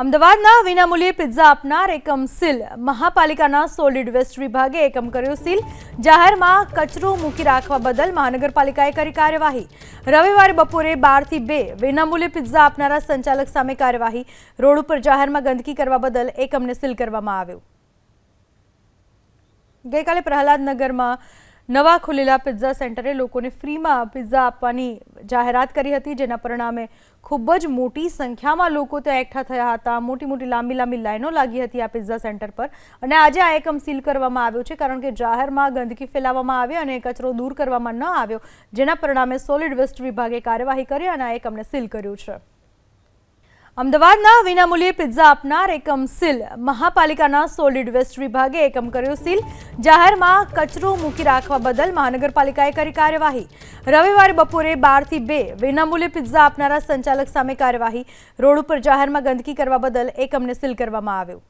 અમદાવાદના વિનામૂલ્યે પિઝા આપનાર એકમ સીલ. મહાપાલિકાના સોલિડ વેસ્ટ વિભાગે એકમ કર્યો સીલ. જાહેરમાં કચરો મૂકી રાખવા બદલ મહાનગરપાલિકાએ કરી કાર્યવાહી. રવિવારે બપોરે બારથી બે વિનામૂલ્યે પિઝા આપનારા સંચાલક સામે કાર્યવાહી. રોડ ઉપર જાહેરમાં ગંદકી કરવા બદલ એકમને સીલ કરવામાં આવ્યો. ગઈકાલે પ્રહલાદનગરમાં નવા ખુલેલા પિઝા સેન્ટરે લોકોને ફ્રીમાં પિઝા આપવાની જાહેરાત કરી હતી, જેના પરિણામે ખૂબ જ મોટી સંખ્યામાં લોકો ત્યાં એકઠા થયા હતા. મોટી મોટી લાંબી લાંબી લાઈનો લાગી હતી આ પિઝા સેન્ટર પર. અને આજે આ એકમ સીલ કરવામાં આવ્યો છે, કારણ કે જાહેરમાં ગંદકી ફેલાવવામાં આવી અને કચરો દૂર કરવામાં ન આવ્યો, જેના પરિણામે સોલિડ વેસ્ટ વિભાગે કાર્યવાહી કરી અને આ એકમને સીલ કર્યું છે. અમદાવાદના વિનામૂલ્યે પિઝા આપનાર એકમ સીલ. મહાપાલિકાના સોલિડ વેસ્ટ વિભાગે એકમ કર્યો સીલ. જાહેરમાં કચરો મૂકી રાખવા બદલ મહાનગરપાલિકાએ કરી કાર્યવાહી. રવિવારે બપોરે બારથી બે વિનામૂલ્યે પિઝા આપનારા સંચાલક સામે કાર્યવાહી. રોડ ઉપર જાહેરમાં ગંદકી કરવા બદલ એકમને સીલ કરવામાં આવ્યો.